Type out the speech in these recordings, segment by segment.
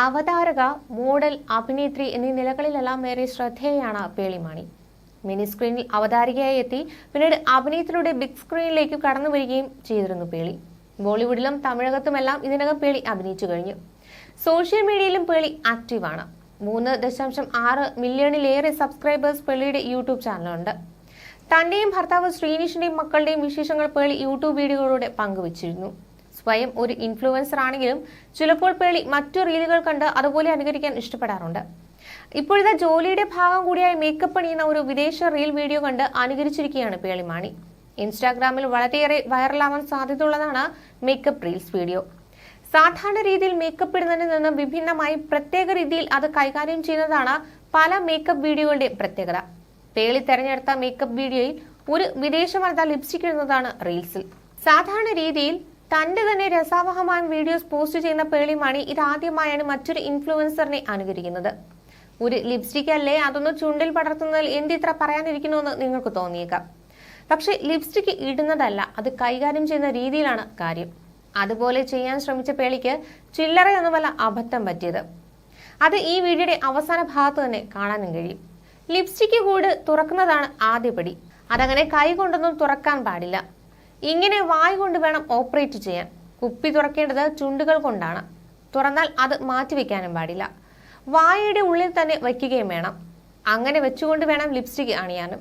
അവതാരക model അഭിനേത്രി എന്നീ നിലകളിലെല്ലാം ഏറെ ശ്രദ്ധേയാണ് പേളിമാണി. മിനി സ്ക്രീനിൽ അവതാരികയായി എത്തി പിന്നീട് അഭിനയത്തിലൂടെ ബിഗ് സ്ക്രീനിലേക്ക് കടന്നു വരികയും ചെയ്തിരുന്നു പേളി. ബോളിവുഡിലും തമിഴകത്തുമെല്ലാം ഇതിനകം പേളി അഭിനയിച്ചു കഴിഞ്ഞു. സോഷ്യൽ മീഡിയയിലും പേളി ആക്റ്റീവാണ്. മൂന്ന് ദശാംശം ആറ് മില്യണിലേറെ സബ്സ്ക്രൈബേഴ്സ് പേളിയുടെ യൂട്യൂബ് ചാനലുണ്ട്. തന്റെയും ഭർത്താവ് ശ്രീനിഷിന്റെയും മക്കളുടെയും വിശേഷങ്ങൾ പേളി യൂട്യൂബ് വീഡിയോകളിലൂടെ പങ്കുവച്ചിരുന്നു. സ്വയം ഒരു ഇൻഫ്ലുവൻസർ ആണെങ്കിലും ചിലപ്പോൾ പേളി മറ്റു റീലുകൾ കണ്ട് അതുപോലെ അനുകരിക്കാൻ ഇഷ്ടപ്പെടാറുണ്ട്. ഇപ്പോഴത്തെ ജോലിയുടെ ഭാഗം കൂടിയായി മേക്കപ്പ് അണിയുന്ന ഒരു വിദേശ റീൽ വീഡിയോ കണ്ട് അനുകരിച്ചിരിക്കുകയാണ് പേളിമാണി ഇൻസ്റ്റാഗ്രാമിൽ വളരെയേറെ വൈറലാവാൻ സാധ്യതയുള്ളതാണ് മേക്കപ്പ് റീൽസ് വീഡിയോ സാധാരണ രീതിയിൽ മേക്കപ്പ് ഇടുന്നതിൽ നിന്ന് വിഭിന്നമായി പ്രത്യേക രീതിയിൽ അത് കൈകാര്യം ചെയ്യുന്നതാണ് പല മേക്കപ്പ് വീഡിയോകളുടെ പ്രത്യേകത. പേളി തെരഞ്ഞെടുത്ത മേക്കപ്പ് വീഡിയോയിൽ ഒരു വിദേശ വനിത ലിപ്സ്റ്റിക് ഇടുന്നതാണ് റീൽസിൽ സാധാരണ രീതിയിൽ തന്റെ തന്നെ രസാവഹമായ വീഡിയോസ് പോസ്റ്റ് ചെയ്യുന്ന പേളിമണി ഇതാദ്യമായാണ് മറ്റൊരു ഇൻഫ്ലുവൻസറിനെ അനുകരിക്കുന്നത്. ഒരു ലിപ്സ്റ്റിക് അല്ലേ? അതൊന്ന് ചുണ്ടിൽ പടർത്തുന്നതിൽ എന്തിത്ര പറയാനിരിക്കുന്നുവെന്ന് നിങ്ങൾക്ക് തോന്നിയേക്കാം. പക്ഷേ ലിപ്സ്റ്റിക് ഇടുന്നതല്ല അത് കൈകാര്യം ചെയ്യുന്ന രീതിയിലാണ് കാര്യം. അതുപോലെ ചെയ്യാൻ ശ്രമിച്ച പേളിക്ക് ചില്ലറയൊന്നുമല്ല അബദ്ധം പറ്റിയത്. അത് ഈ വീഡിയോയുടെ അവസാന ഭാഗത്ത് തന്നെ കാണാനും കഴിയും. ലിപ്സ്റ്റിക് കൂട് തുറക്കുന്നതാണ് ആദ്യപടി. അതങ്ങനെ കൈ കൊണ്ടൊന്നും തുറക്കാൻ പാടില്ല. ഇങ്ങനെ വായ് കൊണ്ട് വേണം ഓപ്പറേറ്റ് ചെയ്യാൻ. കുപ്പി തുറക്കേണ്ടത് ചുണ്ടുകൾ കൊണ്ടാണ്. തുറന്നാൽ അത് മാറ്റിവെക്കാനും പാടില്ല. വായയുടെ ഉള്ളിൽ തന്നെ വയ്ക്കുകയും വേണം. അങ്ങനെ വെച്ചുകൊണ്ട് വേണം ലിപ്സ്റ്റിക് അണിയാനും.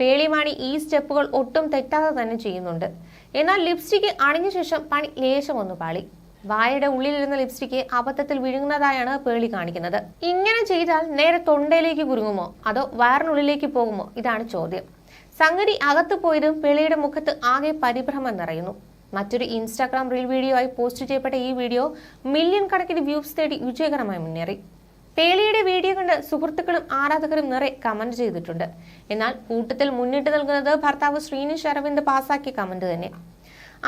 പേളിമാണി ഈ സ്റ്റെപ്പുകൾ ഒട്ടും തെറ്റാതെ തന്നെ ചെയ്യുന്നുണ്ട്. എന്നാൽ ലിപ്സ്റ്റിക് അണിഞ്ഞ ശേഷം പണി ലേശം ഒന്ന് പാളി. വായയുടെ ഉള്ളിലിരുന്ന ലിപ്സ്റ്റിക് അബദ്ധത്തിൽ വിഴുങ്ങുന്നതായാണ് പേളി കാണിക്കുന്നത്. ഇങ്ങനെ ചെയ്താൽ നേരെ തൊണ്ടയിലേക്ക് കുരുങ്ങുമോ? അതോ വയറിനുള്ളിലേക്ക് പോകുമോ? ഇതാണ് ചോദ്യം. സംഗതി അകത്ത് പോയതും പേളിയുടെ മുഖത്ത് ആകെ പരിഭ്രമം നിറയുന്നു. മറ്റൊരു ഇൻസ്റ്റാഗ്രാം റീൽ വീഡിയോ ആയി പോസ്റ്റ് ചെയ്യപ്പെട്ട ഈ വീഡിയോ മില്യൺ കണക്കിന് വ്യൂസ് തേടി വിജയകരമായി മുന്നേറി. പേളിയുടെ വീഡിയോ കണ്ട് സുഹൃത്തുക്കളും ആരാധകരും നിറയെ കമന്റ് ചെയ്തിട്ടുണ്ട്. എന്നാൽ കൂട്ടത്തിൽ മുന്നിട്ട് നിൽക്കുന്നത് ഭർത്താവ് ശ്രീനിഷ് അരവിന്ദ് പാസാക്കിയ കമന്റ് തന്നെ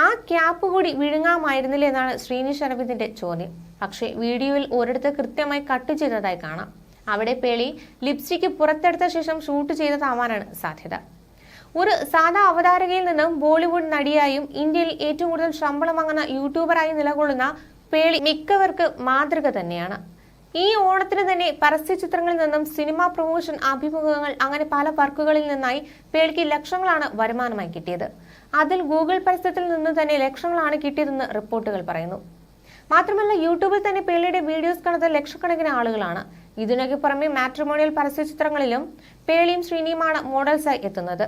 ആ ക്യാപ്പ് കൂടി വിഴുങ്ങാമായിരുന്നില്ല എന്നാണ് ശ്രീനിഷ് അരവിന്ദിന്റെ ചോദ്യം. പക്ഷേ വീഡിയോയിൽ ഒരിടത്ത് കൃത്യമായി കട്ട് ചെയ്തതായി കാണാം. അവിടെ പേളി ലിപ്സ്റ്റിക് പുറത്തെടുത്ത ശേഷം ഷൂട്ട് ചെയ്തതാവാനാണ് സാധ്യത. ഒരു സാധാ അവതാരകയിൽ നിന്നും ബോളിവുഡ് നടിയായും ഇന്ത്യയിൽ ഏറ്റവും കൂടുതൽ ശമ്പളം വാങ്ങുന്ന യൂട്യൂബറായി നിലകൊള്ളുന്ന പേളി മിക്കവർക്ക് മാതൃക തന്നെയാണ്. ഈ ഓണത്തിന് തന്നെ പരസ്യ ചിത്രങ്ങളിൽ നിന്നും സിനിമാ പ്രൊമോഷൻ അഭിമുഖങ്ങൾ അങ്ങനെ പല വർക്കുകളിൽ നിന്നായി പേളിക്ക് ലക്ഷങ്ങളാണ് വരുമാനമായി കിട്ടിയത്. അതിൽ ഗൂഗിൾ പരസ്യത്തിൽ നിന്ന് തന്നെ ലക്ഷങ്ങളാണ് കിട്ടിയതെന്ന് റിപ്പോർട്ടുകൾ പറയുന്നു. മാത്രമല്ല യൂട്യൂബിൽ തന്നെ പേളിയുടെ വീഡിയോസ് കാണുന്ന ലക്ഷക്കണക്കിന് ആളുകളാണ്. ഇതിനൊക്കെ പുറമെ മാട്രിമോണിയൽ പരസ്യ ചിത്രങ്ങളിലും പേളിയും ശ്രീനിയുമാണ് മോഡൽസായി എത്തുന്നത്.